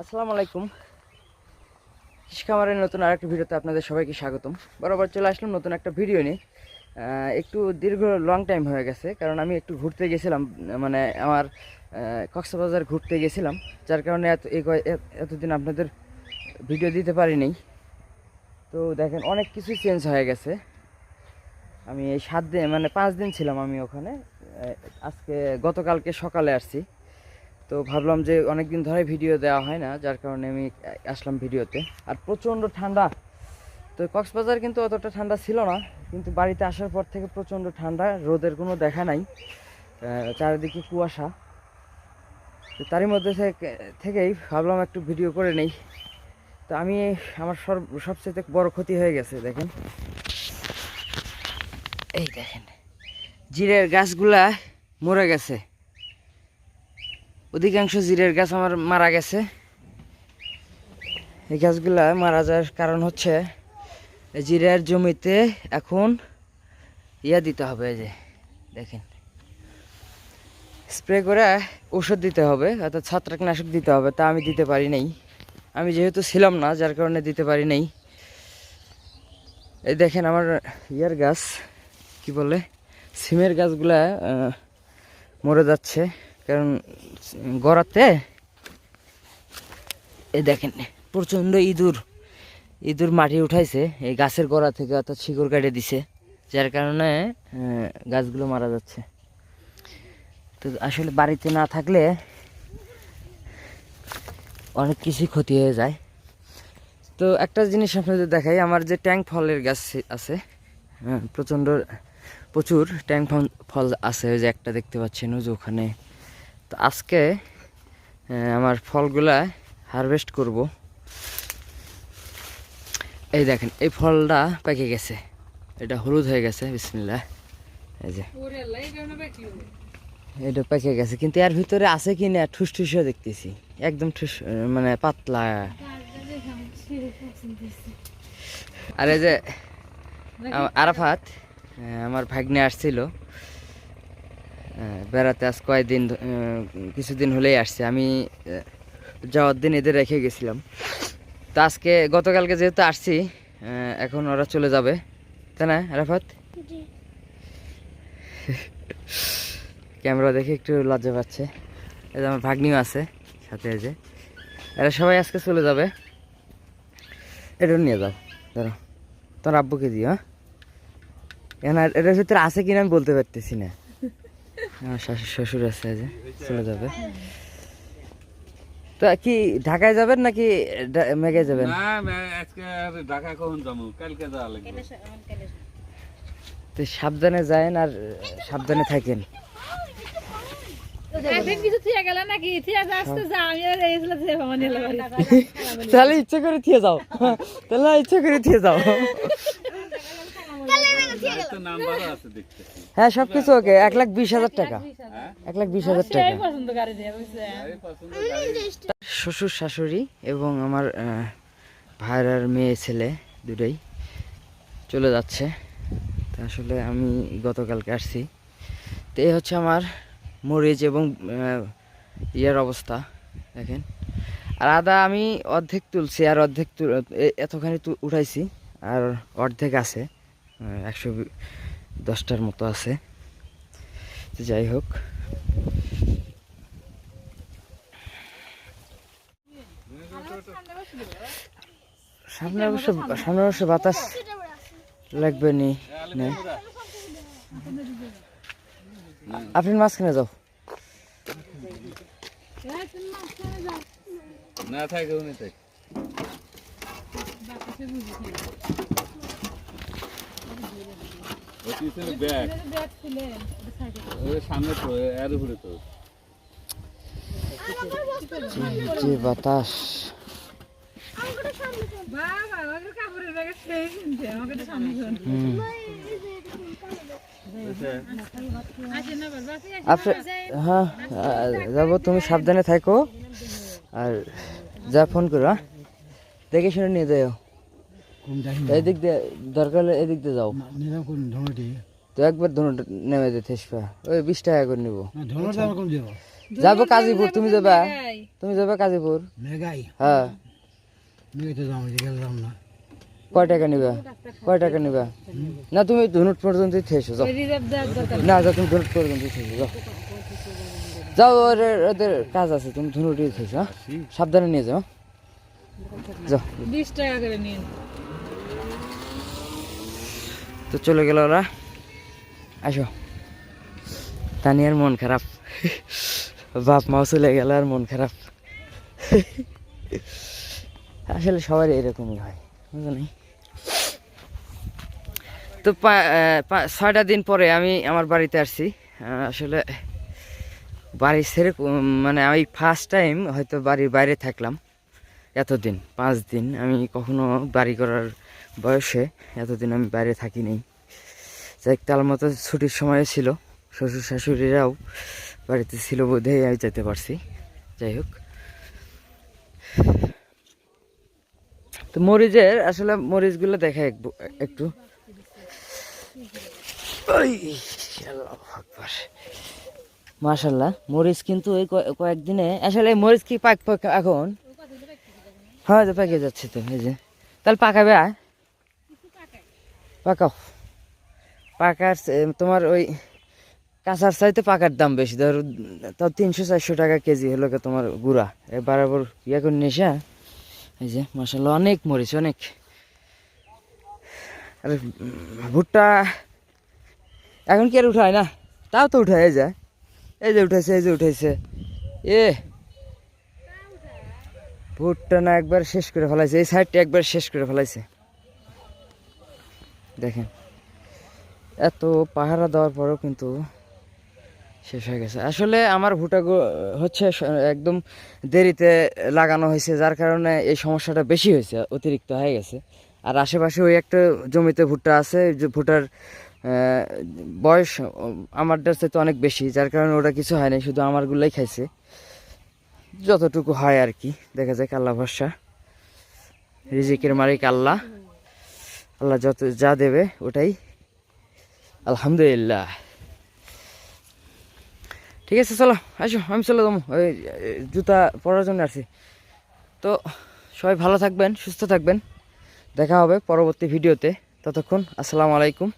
আসসালামু আলাইকুম। খামারের নতুন আরেকটা ভিডিওতে আপনাদের সবাইকে স্বাগতম। বরাবর চলে আসলাম নতুন একটা ভিডিও নিয়ে। একটু দীর্ঘ লং টাইম হয়ে গেছে, কারণ আমি একটু ঘুরতে গেছিলাম মানে আমার কক্সবাজার ঘুরতে গেছিলাম, যার কারণে এত এতদিন আপনাদের ভিডিও দিতে পারিনি। তো দেখেন, অনেক কিছু চেঞ্জ হয়ে গেছে। আমি এই সাত দিন মানে পাঁচ দিন ছিলাম আমি ওখানে। আজকে গতকালকে সকালে আসছি। তো ভাবলাম যে অনেক দিন ধরে ভিডিও দেওয়া হয় না, যার কারণে আমি আসলাম ভিডিওতে। আর প্রচণ্ড ঠান্ডা। তো কক্সবাজার কিন্তু অতটা ঠান্ডা ছিল না, কিন্তু বাড়িতে আসার পর থেকে প্রচণ্ড ঠান্ডা, রোদের কোনো দেখা নাই। চারিদিকে কুয়াশা। তো তারই মধ্যে থেকে- থেকেই ভাবলাম একটু ভিডিও করে নেই। তো আমি আমার সব সবচেয়ে বড় ক্ষতি হয়ে গেছে, দেখেন। এই দেখেন, জিরের গাছগুলা মরে গেছে। অধিকাংশ জিরের গাছ আমার মারা গেছে। এই গাছগুলা মারা যাওয়ার কারণ হচ্ছে জিরের জমিতে এখন ইয়া দিতে হবে যে, দেখেন। স্প্রে করে ওষুধ দিতে হবে, অর্থাৎ ছত্রাকনাশক দিতে হবে, তা আমি দিতে পারি নাই। আমি যেহেতু ছিলাম না, যার কারণে দিতে পারি নাই। এই দেখেন আমার ইয়ার গাছ, কি বলে? সিমের গাছগুলা মরে যাচ্ছে। কারণ গড়াতে এই দেখেন, প্রচণ্ড ইঁদুর ইঁদুর মাটি উঠাইছে, এই গাছের গোড়া থেকে অর্থাৎ শিকড় কাটে দিছে, যার কারণে গাছগুলো মারা যাচ্ছে। তো আসলে বাড়িতে না থাকলে অনেক কিছুই ক্ষতি হয়ে যায়। তো একটা জিনিস আপনাদের দেখাই, আমার যে ট্যাঙ্ক ফলের গাছ আছে হ্যাঁ প্রচণ্ড, প্রচুর ট্যাঙ্ক ফল আছে, ওই যে একটা দেখতে পাচ্ছেন, ওই যে ওখানে তো আজকে আমার ফলগুলা হারভেস্ট করব। এই দেখেন এই ফলটা পেকে গেছে। এটা হলুদ হয়ে গেছে বিসমিল্লাহ। এই যে। এটা পেকে গেছে কিন্তু এর ভিতরে আছে কি না ঠুস ঠুসও দেখতেছি। একদম ঠুস মানে পাতলা। আর এই যে আরাফাত আমার ভাগ্নে আসছিল। বেড়াতে আজ কয়েকদিন কিছুদিন হলেই আসছে। আমি যাওয়ার দিন এদের রেখে গেছিলাম। তো আজকে গতকালকে যেহেতু আসছি এখন ওরা চলে যাবে। তাই না আরাফাত? ক্যামেরা দেখে একটু লজ্জা পাচ্ছে। এই যে আমার ভাগ্নিও আছে সাথে যে। এরা সবাই আজকে চলে যাবে। এটা নিয়ে যাও ধরো। তোর আব্বুকে দিও হ্যাঁ? এখন এটার ভিতরে আছে কিনা আমি বলতে পারতেছি না। আমার শ্বশুর আছে যে চলে যাবে। তো কি ঢাকায় যাবেন নাকি মেঘে যাবেন? না আজকে ঢাকা কখন যাব? কালকে যাওয়া লাগবে। তো সাবধানে যায়েন আর সাবধানে থাকেন। এখন কিছু থিয়া গেল নাকি? থিয়া আসতে যা আমি আর এইগুলো থিয়া ভাবা নিয়ে লাগি তাহলে ইচ্ছে করে থিয়ে যাও। তাহলে ইচ্ছে করে থিয়ে যাও তো নাম্বারও আছে দেখতেছি হ্যাঁ সব কিছু ওকে এক লাখ বিশ হাজার টাকা। এক লাখ বিশ হাজার টাকা। শ্বশুর শাশুড়ি এবং আমার আর মেয়ে ছেলে দুটোই চলে যাচ্ছে। তা আসলে আমি গতকালকে আসছি। তো এই হচ্ছে আমার মরিচ এবং ইয়ার অবস্থা দেখেন। আর আদা আমি অর্ধেক তুলছি আর অর্ধেক এতখানি তু- উঠাইছি আর অর্ধেক আছে। একশো দশটার মতো আছে। যাই হোক। সামনে অবশ্য সামনে অবশ্য বাতাস লাগবে নি। আপনি মাঝখানে যাও। না, থাকে উনি ওই পিছনে ব্যাগ। সামনে তো এর উপরে তো। যে বাতাস। হ্যাঁ যাব তুমি সাবধানে থাকো। আর যা ফোন করো হ্যাঁ? দেখে শুনে নিয়ে যাও। এদিক দিয়ে দরকার হলে এদিক দিয়ে যাও। তো একবার ধরুন নেমে দে থেসপা। ওই বিশ টাকা করে নিবো। ধনুটা যাব কাজীপুর তুমি যাবা? তুমি যাবে কাজীপুর? হ্যাঁ। কয় টাকা নিবা? কয় টাকা নিবা? না তুমি ধনুট পর্যন্ত থেসো যাও। না যাও তুমি ধনুট পর্যন্ত থেসো যাও। যাও ওদের কাজ আছে তুমি ধনুটই থেসো হ্যাঁ? সাবধানে নিয়ে যাও। বিশ টাকা করে নিন। তো চলে গেল ওরা। আসো। তানিয়ার মন খারাপ। বাপ মাও চলে গেল আর মন খারাপ। আসলে সবারই এরকমই হয় বুঝলি তো ছয়টা দিন পরে আমি আমার বাড়িতে আসছি। আসলে বাড়ি কো- মানে আমি ফার্স্ট টাইম হয়তো বাড়ির বাইরে থাকলাম। এতদিন, পাঁচ দিন আমি কখনো বাড়ি করার বয়সে এতদিন আমি বাইরে থাকি নাই। যাই তার মতো ছুটির সময় ছিল, শ্বশুর শাশুড়িরাও বাড়িতে ছিল বোধহয়, আমি যেতে পারছি। যাই হোক। তো মরিচের, আসলে মরিচগুলো দেখা এক- একটু। মাশাল্লাহ মরিচ কিন্তু ওই কয়ে- কয়েকদিনে আসলে মরিচ কি পাক পাক এখন? হ্যাঁ যে পাকে যাচ্ছে তো, এই যে। তাহলে পাকাবে, আয়। পাকাও। পাকার তোমার ওই কাঁচার চাইতে পাকার দাম বেশি। ধর, তাও তিনশো চারশো টাকা কেজি হলো তোমার গুড়া। এ বরাবর ইয়ে করে নিস হ্যাঁ। এই যে মশালা অনেক মরিচ, অনেক। আর, ভুট্টা এখন কি আর উঠায় না? তাও তো উঠায় যায় এই যে উঠেছে এই যে উঠেছে এ ভুট্টা না একবার শেষ করে ফেলাইছে, এই সাইডটা একবার শেষ করে ফেলাইছে। দেখেন, এত পাহারা দেওয়ার পরেও কিন্তু শেষ হয়ে গেছে। আসলে আমার ভুট্টা গো- হচ্ছে একদম দেরিতে লাগানো হয়েছে, যার কারণে এই সমস্যাটা বেশি হয়েছে, অতিরিক্ত হয়ে গেছে। আর আশেপাশে ওই একটা জমিতে ভুট্টা আছে যে ভুট্টার বয়স আমারটার চাইতে অনেক বেশি, যার কারণে ওটা কিছু হয় না শুধু আমারগুলোই খাইছে। যতটুকু হয় আর কি। দেখা যায় আল্লাহ ভরসা। রিজিকের মালিক আল্লাহ। আল্লাহ যত যা দেবে, ওটাই। আলহামদুলিল্লাহ। ঠিক আছে, চলো, আসো, আমি চলে যাব। ওই, জুতা পরার জন্য আসছি তো, সবাই ভালো থাকবেন, সুস্থ থাকবেন। দেখা হবে পরবর্তী ভিডিওতে। ততক্ষণ, আসসালামু আলাইকুম।